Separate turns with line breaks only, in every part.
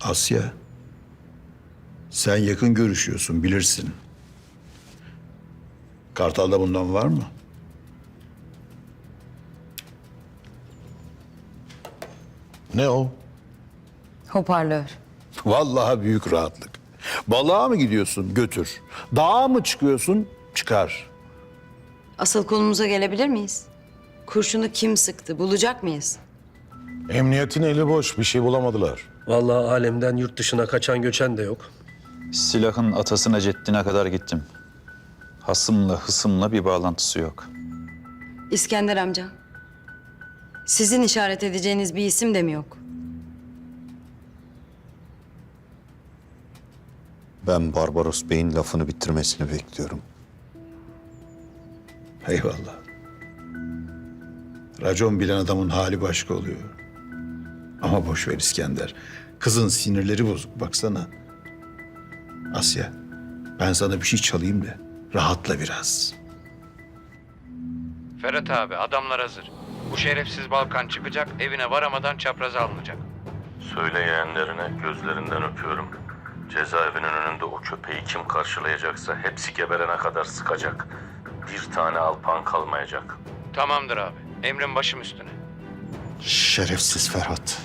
Asya. Sen yakın görüşüyorsun bilirsin. Kartal'da bundan var mı?
Ne o?
Hoparlör.
Vallahi büyük rahatlık. Balığa mı gidiyorsun? Götür. Dağa mı çıkıyorsun? Çıkar.
Asıl konumuza gelebilir miyiz? Kurşunu kim sıktı? Bulacak mıyız?
Emniyetin eli boş. Bir şey bulamadılar.
Vallahi alemden yurt dışına kaçan göçen de yok.
Silahın atasına ceddine kadar gittim. Hasımla hısımla bir bağlantısı yok.
İskender amca. Sizin işaret edeceğiniz bir isim de mi yok?
Ben Barbaros Bey'in lafını bitirmesini bekliyorum.
Eyvallah. Racon bilen adamın hali başka oluyor. Ama boş ver İskender. Kızın sinirleri bozuk baksana. Asya, ben sana bir şey çalayım da rahatla biraz.
Ferhat abi adamlar hazır. Bu şerefsiz Balkan çıkacak evine varamadan çapraza alınacak.
Söyle yeğenlerine gözlerinden öpüyorum. Cezaevinin önünde o köpeği kim karşılayacaksa hepsi geberene kadar sıkacak. Bir tane alpan kalmayacak.
Tamamdır abi. Emrin başım üstüne.
Şerefsiz Ferhat.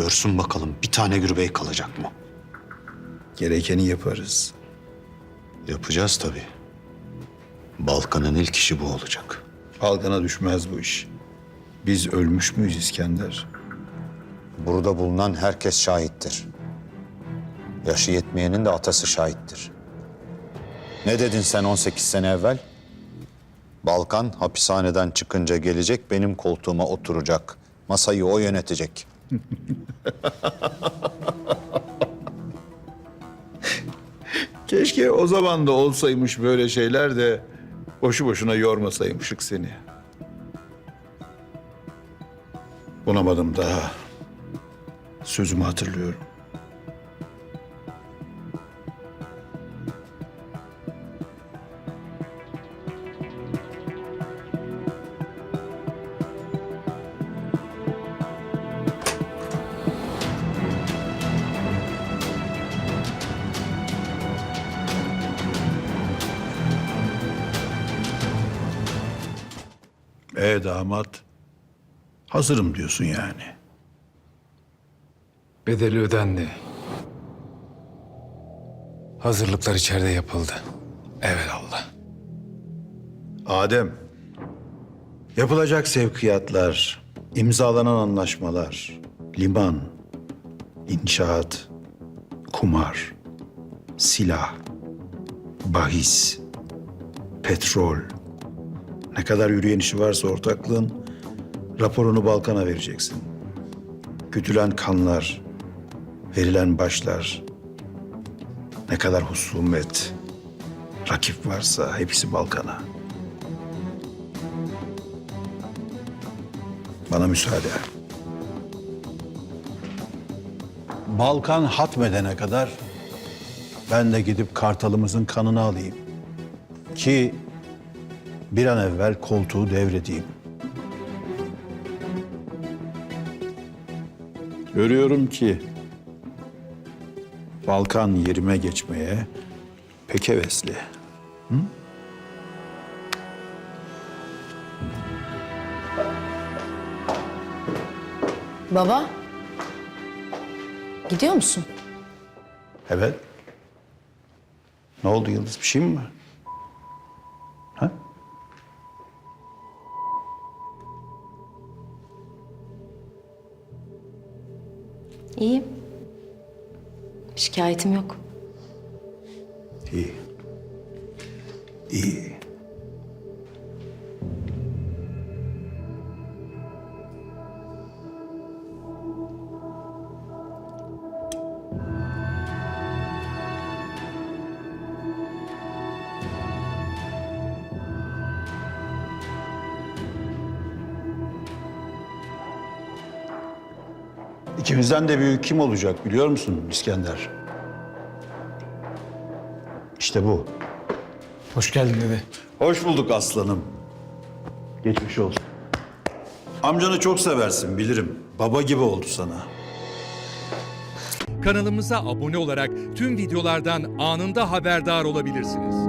Görsün bakalım bir tane gürbey kalacak mı?
Gerekeni yaparız.
Yapacağız tabii. Balkan'ın ilk işi bu olacak.
Balkan'a düşmez bu iş. Biz ölmüş müyüz İskender?
Burada bulunan herkes şahittir. Yaşı yetmeyenin de atası şahittir. Ne dedin sen 18 sene evvel? Balkan hapishaneden çıkınca gelecek benim koltuğuma oturacak. Masayı o yönetecek.
Keşke o zaman da olsaymış böyle şeyler de boşu boşuna yormasaymışık seni. Bunamadım daha. Sözümü hatırlıyorum. E damat, hazırım diyorsun yani.
Bedeli ödendi. Hazırlıklar içeride yapıldı. Evelallah.
Adem, yapılacak sevkiyatlar, imzalanan anlaşmalar, liman, inşaat, kumar, silah, bahis, petrol, ne kadar yürüyen işi varsa ortaklığın raporunu Balkan'a vereceksin. Güdülen kanlar, verilen başlar, ne kadar husumet, rakip varsa hepsi Balkan'a. Bana müsaade. Balkan hatmedene kadar ben de gidip kartalımızın kanını alayım. Ki bir an evvel koltuğu devredeyim. Görüyorum ki Balkan yerime geçmeye pek hevesli.
Baba. Gidiyor musun?
Evet. Ne oldu Yıldız? Bir şey mi var?
İyiyim. Şikayetim yok.
İyi. İyi. İkimizden de büyük kim olacak biliyor musun İskender? İşte bu.
Hoş geldin dede.
Hoş bulduk aslanım. Geçmiş olsun. Amcanı çok seversin bilirim. Baba gibi oldu sana.
Kanalımıza abone olarak tüm videolardan anında haberdar olabilirsiniz.